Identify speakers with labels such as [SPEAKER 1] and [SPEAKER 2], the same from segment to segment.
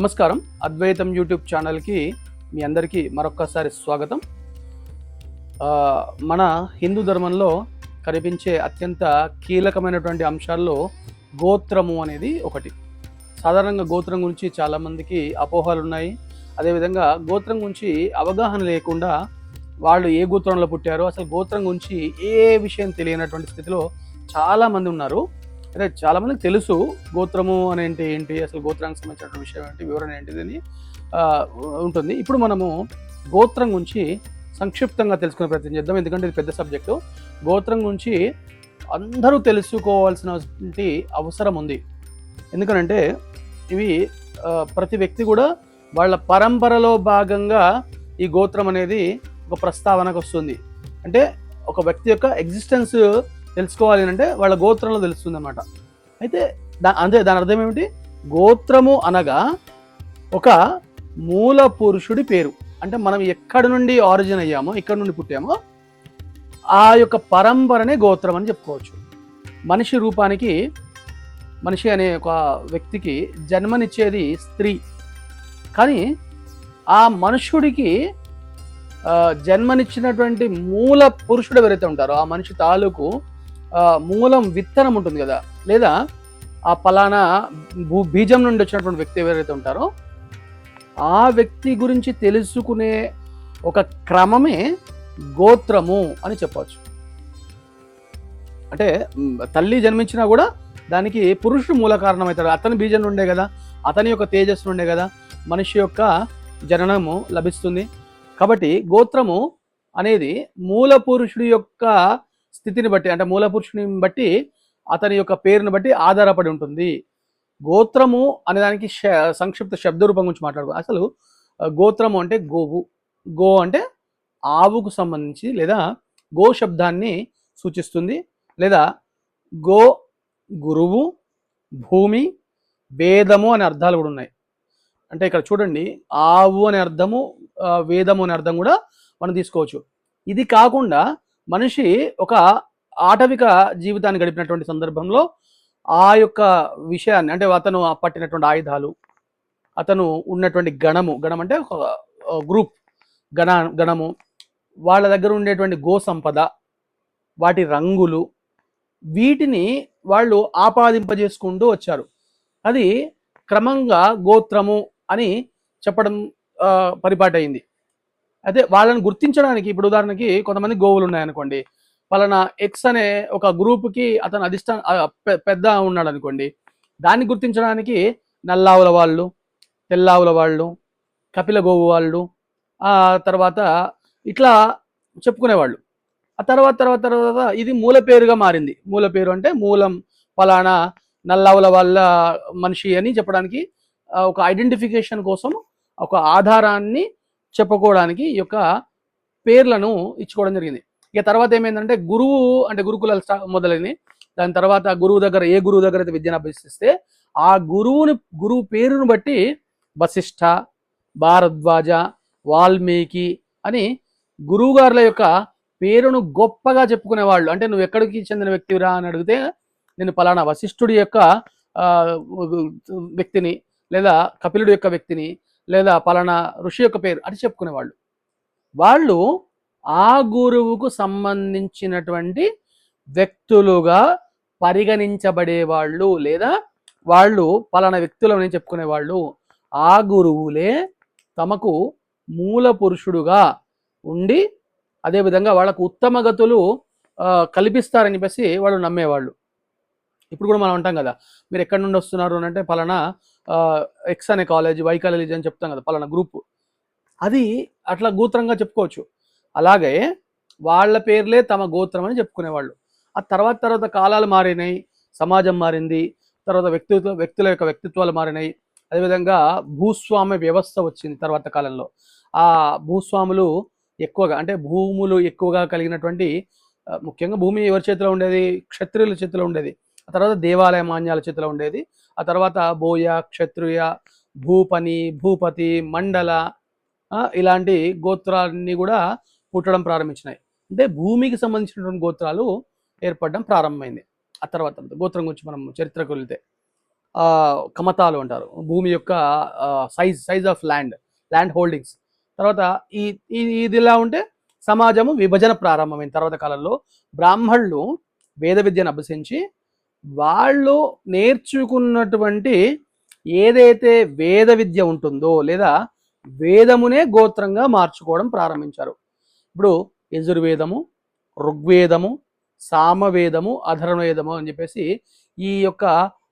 [SPEAKER 1] నమస్కారం. అద్వైతం యూట్యూబ్ ఛానల్కి మీ అందరికీ మరొక్కసారి స్వాగతం. మన హిందూ ధర్మంలో కనిపించే అత్యంత కీలకమైనటువంటి అంశాల్లో గోత్రము అనేది ఒకటి. సాధారణంగా గోత్రం గురించి చాలామందికి అపోహలు ఉన్నాయి అదేవిధంగా గోత్రం గురించి అవగాహన లేకుండా వాళ్ళు ఏ గోత్రంలో పుట్టారో అసలు గోత్రం గురించి ఏ విషయం తెలియనటువంటి స్థితిలో చాలామంది ఉన్నారు. అంటే చాలా మందికి తెలుసు గోత్రము అని ఏంటి ఏంటి అసలు గోత్రానికి సంబంధించిన విషయం ఏంటి వివరణ ఏంటిది అని ఉంటుంది. ఇప్పుడు మనము గోత్రం గురించి సంక్షిప్తంగా తెలుసుకునే ప్రయత్నం చేద్దాం. ఎందుకంటే ఇది పెద్ద సబ్జెక్టు. గోత్రం గురించి అందరూ తెలుసుకోవాల్సినటువంటి అవసరం ఉంది. ఎందుకనంటే ఇవి ప్రతి వ్యక్తి కూడా వాళ్ళ పరంపరలో భాగంగా ఈ గోత్రం అనేది ఒక ప్రస్తావనకు వస్తుంది. అంటే ఒక వ్యక్తి యొక్క ఎగ్జిస్టెన్స్ తెలుసుకోవాలి అంటే వాళ్ళ గోత్రంలో తెలుస్తుంది అనమాట అయితే దా అంతే దాని అర్థం ఏమిటి? గోత్రము అనగా ఒక మూల పురుషుడి పేరు. అంటే మనం ఎక్కడి నుండి ఆరిజిన్ అయ్యామో ఎక్కడి నుండి పుట్టామో ఆ యొక్క పరంపరనే గోత్రం అని చెప్పుకోవచ్చు. మనిషి రూపానికి మనిషి అనే ఒక వ్యక్తికి జన్మనిచ్చేది స్త్రీ. కానీ ఆ మనుషుడికి జన్మనిచ్చినటువంటి మూల పురుషుడు ఎవరైతే ఉంటారో ఆ మనిషి తాలూకు మూలం విత్తనం ఉంటుంది కదా. లేదా ఆ పలానా భూ బీజం నుండి వచ్చినటువంటి వ్యక్తి ఎవరైతే ఉంటారో ఆ వ్యక్తి గురించి తెలుసుకునే ఒక క్రమమే గోత్రము అని చెప్పవచ్చు. అంటే తల్లి జన్మించినా కూడా దానికి పురుషుడు మూల కారణం అవుతాడు అతని బీజం నుండే కదా అతని యొక్క తేజస్సు నుండే కదా మనిషి యొక్క జననము లభిస్తుంది. కాబట్టి గోత్రము అనేది మూల పురుషుడి యొక్క స్థితిని బట్టి అంటే మూల పురుషుని బట్టి అతని యొక్క పేరుని బట్టి ఆధారపడి ఉంటుంది. గోత్రము అనే దానికి శ- సంక్షిప్త శబ్ద రూపం గురించి మాట్లాడుకో అసలు గోత్రము అంటే గోవు. గో అంటే ఆవుకు సంబంధించి లేదా గో శబ్దాన్ని సూచిస్తుంది. లేదా గో గురువు భూమి వేదము అనే అర్థాలు కూడా ఉన్నాయి. అంటే ఇక్కడ చూడండి ఆవు అనే అర్థము వేదము అనే అర్థం కూడా మనం తీసుకోవచ్చు. ఇది కాకుండా మనిషి ఒక ఆటవిక జీవితాన్ని గడిపినటువంటి సందర్భంలో ఆ యొక్క విషయాన్ని అంటే అతను పట్టినటువంటి ఆయుధాలు అతను ఉన్నటువంటి గణము గణం అంటే ఒక గ్రూప్ గణ గణము వాళ్ళ దగ్గర ఉండేటువంటి గో సంపద వాటి రంగులు వీటిని వాళ్ళు ఆపాదింపజేసుకుంటూ వచ్చారు. అది క్రమంగా గోత్రము అని చెప్పడం పరిపాటైంది అయితే వాళ్ళని గుర్తించడానికి ఇప్పుడు ఉదాహరణకి కొంతమంది గోవులు ఉన్నాయనుకోండి. పలానా ఎక్స్ అనే ఒక గ్రూప్కి అతను అధిష్టానం పెద్ద ఉన్నాడు అనుకోండి దాన్ని గుర్తించడానికి నల్లావుల వాళ్ళు తెల్లావుల వాళ్ళు కపిల గోవు వాళ్ళు ఆ తర్వాత ఇట్లా చెప్పుకునేవాళ్ళు. ఆ తర్వాత తర్వాత తర్వాత ఇది మూల పేరుగా మారింది. మూల పేరు అంటే మూలం పలానా నల్లావుల వాళ్ళ మనిషి అని చెప్పడానికి ఒక ఐడెంటిఫికేషన్ కోసం ఒక ఆధారాన్ని చెప్పుకోవడానికి ఈ యొక్క పేర్లను ఇచ్చుకోవడం జరిగింది. ఇక తర్వాత ఏమైందంటే గురువు అంటే గురుకులాలు మొదలైనవి. మొదలైంది దాని తర్వాత గురువు దగ్గర ఏ గురువు దగ్గర అయితే విద్యను అభ్యసిస్తే ఆ గురువుని గురువు పేరును బట్టి వశిష్ఠ భారద్వాజ వాల్మీకి అని గురువుగారుల యొక్క పేరును గొప్పగా చెప్పుకునే వాళ్ళు అంటే నువ్వు ఎక్కడికి చెందిన వ్యక్తిరా అని అడిగితే నేను పలానా వశిష్ఠుడి యొక్క వ్యక్తిని లేదా కపిలుడి యొక్క వ్యక్తిని లేదా పలానా ఋషి యొక్క పేరు అని చెప్పుకునేవాళ్ళు. వాళ్ళు ఆ గురువుకు సంబంధించినటువంటి వ్యక్తులుగా పరిగణించబడేవాళ్ళు లేదా వాళ్ళు పలానా వ్యక్తులని చెప్పుకునేవాళ్ళు ఆ గురువులే తమకు మూల పురుషుడుగా ఉండి అదేవిధంగా వాళ్ళకు ఉత్తమ గతులు కల్పిస్తారని చెప్పేసి వాళ్ళు నమ్మేవాళ్ళు. ఇప్పుడు కూడా మనం అంటాం కదా మీరు ఎక్కడి నుండి వస్తున్నారు అని అంటే పలానా ఎక్స్ అనే కాలేజ్ వై కాలేజ్ అని చెప్తాం కదా పలానా గ్రూప్ అది అట్లా గోత్రంగా చెప్పుకోవచ్చు. అలాగే వాళ్ళ పేర్లే తమ గోత్రం అని చెప్పుకునేవాళ్ళు. ఆ తర్వాత తర్వాత కాలాలు మారినాయి సమాజం మారింది తర్వాత వ్యక్తిత్వ వ్యక్తుల యొక్క వ్యక్తిత్వాలు మారినాయి. అదేవిధంగా భూస్వామ్య వ్యవస్థ వచ్చింది తర్వాత కాలంలో. ఆ భూస్వాములు ఎక్కువగా అంటే భూములు ఎక్కువగా కలిగినటువంటి ముఖ్యంగా భూమి ఎవరి చేతిలో ఉండేది? క్షత్రియుల చేతిలో ఉండేది. ఆ తర్వాత దేవాలయ మాన్యాల చేతిలో ఉండేది. ఆ తర్వాత బోయ క్షత్రియ భూపని భూపతి మండల ఇలాంటి గోత్రాలన్నీ కూడా పుట్టడం ప్రారంభించినాయి. అంటే భూమికి సంబంధించినటువంటి గోత్రాలు ఏర్పడడం ప్రారంభమైంది. ఆ తర్వాత గోత్రం గురించి మనం చరిత్రకు వెళ్తే కమతాలు అంటారు. భూమి యొక్క size size of land land holdings తర్వాత ఈ ఈ- ఇది ఇలా ఉంటే సమాజము విభజన ప్రారంభమైన తర్వాత కాలంలో బ్రాహ్మణులు వేద విద్యను అభ్యసించి వాళ్ళు నేర్చుకున్నటువంటి ఏదైతే వేద విద్య ఉంటుందో లేదా వేదమునే గోత్రంగా మార్చుకోవడం ప్రారంభించారు. ఇప్పుడు యజుర్వేదము ఋగ్వేదము సామవేదము అధర్వవేదము అని చెప్పేసి ఈ యొక్క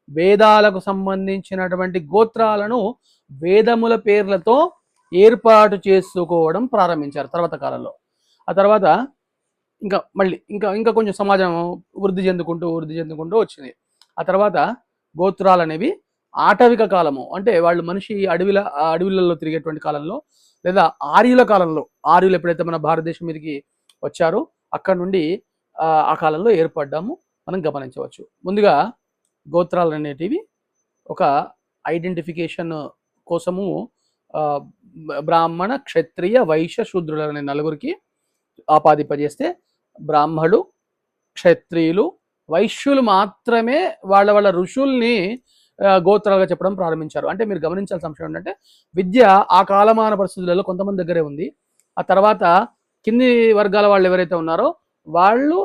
[SPEAKER 1] వేదాలకు సంబంధించినటువంటి గోత్రాలను వేదముల పేర్లతో ఏర్పాటు చేసుకోవడం ప్రారంభించారు తర్వాత కాలంలో. ఆ తర్వాత ఇంకా మళ్ళీ ఇంకా ఇంకా కొంచెం సమాజం వృద్ధి చెందుకుంటూ వృద్ధి చెందుకుంటూ వచ్చింది. ఆ తర్వాత గోత్రాలు అనేవి ఆటవిక కాలము. అంటే వాళ్ళు మనిషి అడవిల ఆ అడవిలలో తిరిగేటువంటి కాలంలో లేదా ఆర్యుల కాలంలో ఆర్యులు ఎప్పుడైతే మన భారతదేశం మీదకి వచ్చారో అక్కడ నుండి ఆ, కాలంలో ఏర్పడ్డాము మనం గమనించవచ్చు. ముందుగా గోత్రాలు అనేటివి ఒక ఐడెంటిఫికేషన్ కోసము బ్రాహ్మణ క్షత్రియ వైశ్య శూద్రులు అనే నలుగురికి ఆపాదింపజేస్తే బ్రాహ్మడు క్షత్రియులు వైశ్యులు మాత్రమే వాళ్ళ వాళ్ళ ఋషుల్ని గోత్రాలుగా చెప్పడం ప్రారంభించారు. అంటే మీరు గమనించాల్సిన అంశం ఏంటంటే విద్య ఆ కాలమాన పరిస్థితులలో కొంతమంది దగ్గరే ఉంది. ఆ తర్వాత కింది వర్గాల వాళ్ళు ఎవరైతే ఉన్నారో వాళ్ళు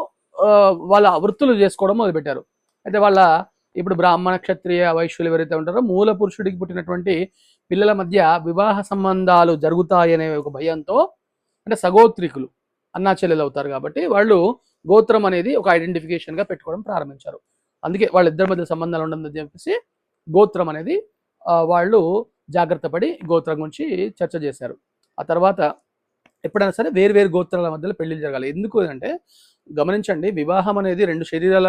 [SPEAKER 1] వాళ్ళ వృత్తులు చేసుకోవడం మొదలుపెట్టారు. అయితే వాళ్ళ ఇప్పుడు బ్రాహ్మణ క్షత్రియ వైశ్యులు ఎవరైతే ఉంటారో మూల పురుషుడికి పుట్టినటువంటి పిల్లల మధ్య వివాహ సంబంధాలు జరుగుతాయనే ఒక భయంతో అంటే సగోత్రికులు. అన్నా చెల్లెలు అవుతారు కాబట్టి వాళ్ళు గోత్రం అనేది ఒక ఐడెంటిఫికేషన్గా పెట్టుకోవడం ప్రారంభించారు. అందుకే వాళ్ళిద్దరి మధ్య సంబంధాలు ఉండదని చెప్పేసి గోత్రం అనేది వాళ్ళు జాగ్రత్త పడి గోత్రం గురించి చర్చ చేశారు. ఆ తర్వాత ఎప్పుడైనా సరే వేరు వేరు గోత్రాల మధ్యలో పెళ్ళి జరగాలి. ఎందుకు అంటే గమనించండి వివాహం అనేది రెండు శరీరాల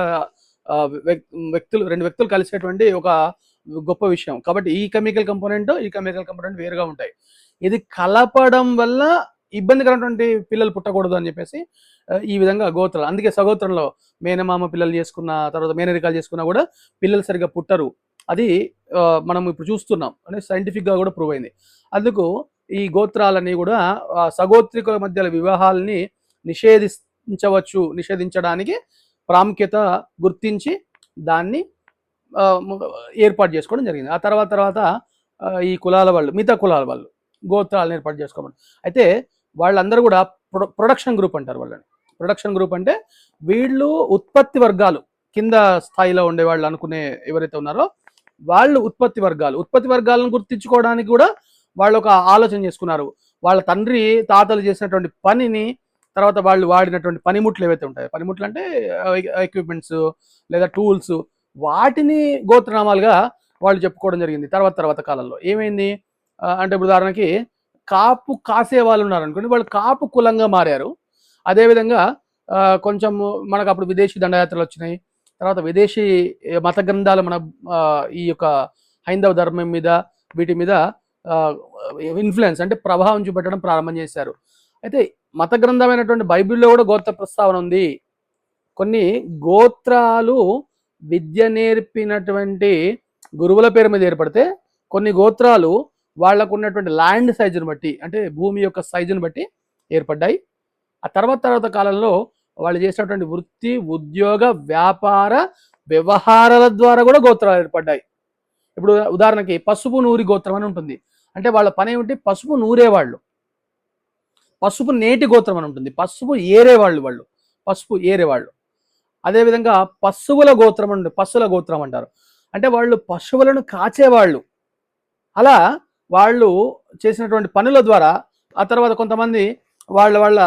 [SPEAKER 1] వ్యక్తులు రెండు వ్యక్తులు కలిసేటువంటి ఒక గొప్ప విషయం. కాబట్టి ఈ కెమికల్ కంపోనెంట్ ఈ కెమికల్ కంపోనెంట్ వేరుగా ఉంటాయి. ఇది కలపడం వల్ల ఇబ్బందికరమైనటువంటి పిల్లలు పుట్టకూడదు అని చెప్పేసి ఈ విధంగా గోత్రాలు అందుకే సగోత్రంలో మేనమామ పిల్లలు చేసుకున్న తర్వాత మేనరికాలు చేసుకున్నా కూడా పిల్లలు సరిగ్గా పుట్టరు. అది మనం ఇప్పుడు చూస్తున్నాం. అంటే సైంటిఫిక్గా కూడా ప్రూవ్ అయింది. అందుకు ఈ గోత్రాలన్నీ కూడా సగోత్రికుల మధ్య వివాహాలని నిషేధించవచ్చు నిషేధించడానికి ప్రాముఖ్యత గుర్తించి దాన్ని ఏర్పాటు చేసుకోవడం జరిగింది. ఆ తర్వాత తర్వాత ఈ కులాల వాళ్ళు మిగతా కులాల వాళ్ళు గోత్రాలను ఏర్పాటు చేసుకోవడం అయితే వాళ్ళందరూ కూడా ప్రొ ప్రొడక్షన్ గ్రూప్ అంటారు వాళ్ళని. ప్రొడక్షన్ గ్రూప్ అంటే వీళ్ళు ఉత్పత్తి వర్గాలు కింద స్థాయిలో ఉండే వాళ్ళు అనుకునే ఎవరైతే ఉన్నారో వాళ్ళు ఉత్పత్తి వర్గాలు. ఉత్పత్తి వర్గాలను గుర్తించుకోవడానికి కూడా వాళ్ళు ఒక ఆలోచన చేసుకున్నారు. వాళ్ళ తండ్రి తాతలు చేసినటువంటి పనిని తర్వాత వాళ్ళు వాడినటువంటి పనిముట్లు ఏవైతే ఉంటాయో పనిముట్లు అంటే ఎక్విప్మెంట్స్ లేదా టూల్స్ వాటిని గోత్రనామాలుగా వాళ్ళు చెప్పుకోవడం జరిగింది. తర్వాత తర్వాత కాలంలో ఏమైంది? అంటే ఉదాహరణకి కాపు కాసే వాళ్ళు ఉన్నారు అనుకోండి వాళ్ళు కాపు కులంగా మారారు. అదేవిధంగా కొంచెం మనకు అప్పుడు విదేశీ దండయాత్రలు వచ్చినాయి. తర్వాత విదేశీ మత గ్రంథాలు మన ఈ యొక్క హైందవ ధర్మం మీద వీటి మీద ఇన్ఫ్లుయెన్స్ అంటే ప్రభావం చూపెట్టడం ప్రారంభం చేశారు. అయితే మత గ్రంథమైనటువంటి బైబిల్లో కూడా గోత్ర ప్రస్తావన ఉంది. కొన్ని గోత్రాలు విద్య నేర్పినటువంటి గురువుల పేరు మీద ఏర్పడితే కొన్ని గోత్రాలు వాళ్ళకు ఉన్నటువంటి ల్యాండ్ సైజుని బట్టి అంటే భూమి యొక్క సైజుని బట్టి ఏర్పడ్డాయి. ఆ తర్వాత తర్వాత కాలంలో వాళ్ళు చేసినటువంటి వృత్తి ఉద్యోగ వ్యాపార వ్యవహారాల ద్వారా కూడా గోత్రాలు ఏర్పడ్డాయి. ఇప్పుడు ఉదాహరణకి పసుపు నూరి గోత్రం అని ఉంటుంది. అంటే వాళ్ళ పని ఏమిటి? పసుపు నూరేవాళ్ళు పసుపు నేటి గోత్రం అని ఉంటుంది. పసుపు ఏరేవాళ్ళు వాళ్ళు పసుపు ఏరేవాళ్ళు అదేవిధంగా పశువుల గోత్రం అని పశువుల గోత్రం అంటారు. అంటే వాళ్ళు పశువులను కాచేవాళ్ళు. అలా వాళ్ళు చేసినటువంటి పనుల ద్వారా ఆ తర్వాత కొంతమంది వాళ్ళ వాళ్ళ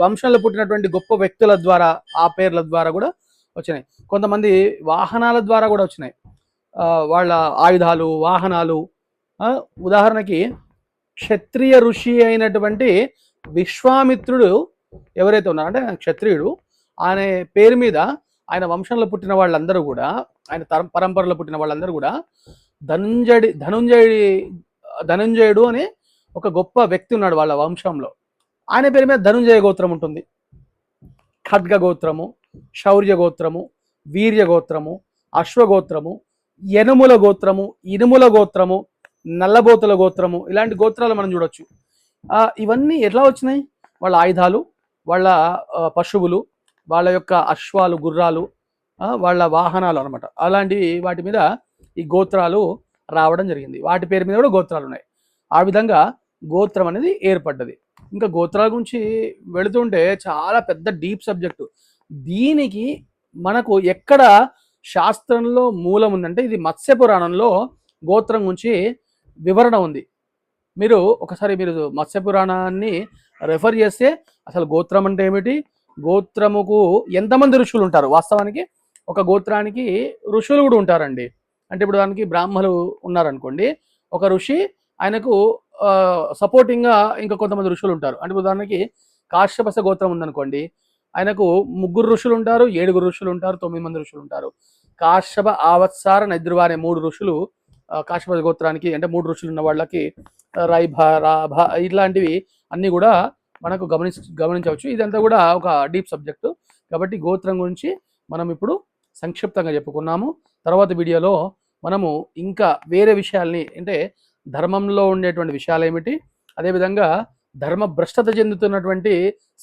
[SPEAKER 1] వంశంలో పుట్టినటువంటి గొప్ప వ్యక్తుల ద్వారా ఆ పేర్ల ద్వారా కూడా వచ్చినాయి. కొంతమంది వాహనాల ద్వారా కూడా వచ్చినాయి. వాళ్ళ ఆయుధాలు వాహనాలు ఉదాహరణకి క్షత్రియ ఋషి అయినటువంటి విశ్వామిత్రుడు ఎవరైతే ఉన్నారో అంటే ఆయన క్షత్రియుడు ఆయన పేరు మీద ఆయన వంశంలో పుట్టిన వాళ్ళందరూ కూడా ఆయన తరం పరంపరలో పుట్టిన వాళ్ళందరూ కూడా ధనుంజడి ధనుంజయుడి ధనుంజయుడు అనే ఒక గొప్ప వ్యక్తి ఉన్నాడు వాళ్ళ వంశంలో. ఆయన పేరు మీద ధనుంజయ గోత్రం ఉంటుంది. ఖడ్గ గోత్రము శౌర్య గోత్రము వీర్య గోత్రము అశ్వగోత్రము యనుముల గోత్రము ఇనుముల గోత్రము నల్లబోతుల గోత్రము ఇలాంటి గోత్రాలు మనం చూడొచ్చు. ఇవన్నీ ఎట్లా వచ్చినాయి? వాళ్ళ ఆయుధాలు వాళ్ళ పశువులు వాళ్ళ యొక్క అశ్వాలు గుర్రాలు వాళ్ళ వాహనాలు అనమాట అలాంటి వాటి మీద ఈ గోత్రాలు రావడం జరిగింది. వాటి పేరు మీద కూడా గోత్రాలు ఉన్నాయి. ఆ విధంగా గోత్రం అనేది ఏర్పడ్డది. ఇంకా గోత్రాల గురించి వెళుతుంటే చాలా పెద్ద డీప్ సబ్జెక్టు. దీనికి మనకు ఎక్కడ శాస్త్రంలో మూలం ఉందంటే ఇది మత్స్య పురాణంలో గోత్రం గురించి వివరణ ఉంది. మీరు ఒకసారి మీరు మత్స్య పురాణాన్ని రెఫర్ చేస్తే అసలు గోత్రం అంటే ఏమిటి? గోత్రముకు ఎంతమంది ఋషులు ఉంటారు? వాస్తవానికి ఒక గోత్రానికి ఋషులు కూడా ఉంటారండి. అంటే ఇప్పుడు దానికి బ్రాహ్మలు ఉన్నారనుకోండి ఒక ఋషి ఆయనకు సపోర్టింగ్గా ఇంకా కొంతమంది ఋషులు ఉంటారు. అంటే ఉదాహరణకి కాశ్యపస గోత్రం ఉందనుకోండి ఆయనకు ముగ్గురు ఋషులు ఉంటారు ఏడుగురు ఋషులు ఉంటారు తొమ్మిది మంది ఋషులు ఉంటారు. కాశ్యప ఆవత్సార నైద్రువ అనే మూడు ఋషులు కాశ్యప గోత్రానికి అంటే మూడు ఋషులు ఉన్న వాళ్ళకి రైభ రాభ ఇట్లాంటివి అన్నీ కూడా మనకు గమనించ గమనించవచ్చు. ఇదంతా కూడా ఒక డీప్ సబ్జెక్టు. కాబట్టి గోత్రం గురించి మనం ఇప్పుడు సంక్షిప్తంగా చెప్పుకున్నాము. తర్వాత వీడియోలో మనము ఇంకా వేరే విషయాల్ని అంటే ధర్మంలో ఉండేటువంటి విషయాలు ఏమిటి? అదేవిధంగా ధర్మ భ్రష్టత చెందుతున్నటువంటి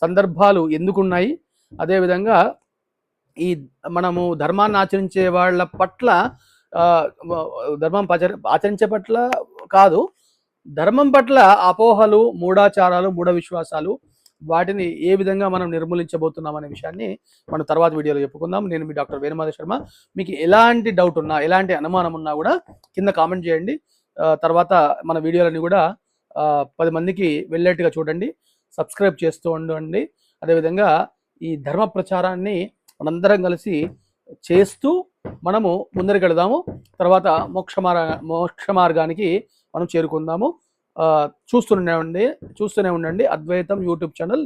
[SPEAKER 1] సందర్భాలు ఎందుకున్నాయి? అదేవిధంగా ఈ మనము ధర్మాన్ని ఆచరించే వాళ్ళ పట్ల ధర్మం ఆచర ఆచరించే పట్ల కాదు. ధర్మం పట్ల అపోహలు మూఢాచారాలు మూఢ విశ్వాసాలు వాటిని ఏ విధంగా మనం నిర్మూలించబోతున్నాం అనే విషయాన్ని మనం తర్వాత వీడియోలో చెప్పుకుందాం. నేను మీ డాక్టర్ వేణుమాధ శర్మ. మీకు ఎలాంటి డౌట్ ఉన్నా ఎలాంటి అనుమానం ఉన్నా కూడా కింద కామెంట్ చేయండి. తర్వాత మన వీడియోలని కూడా పది మందికి వెళ్ళేట్టుగా చూడండి. సబ్స్క్రైబ్ చేస్తూ ఉండండి. అదేవిధంగా ఈ ధర్మ ప్రచారాన్ని మనందరం కలిసి చేస్తూ మనము ముందరికెడదాము తర్వాత మోక్ష మార్గ మోక్ష మార్గానికి మనం చేరుకుందాము. చూస్తూనే ఉండి చూస్తూనే ఉండండి. అద్వైతం యూట్యూబ్ ఛానల్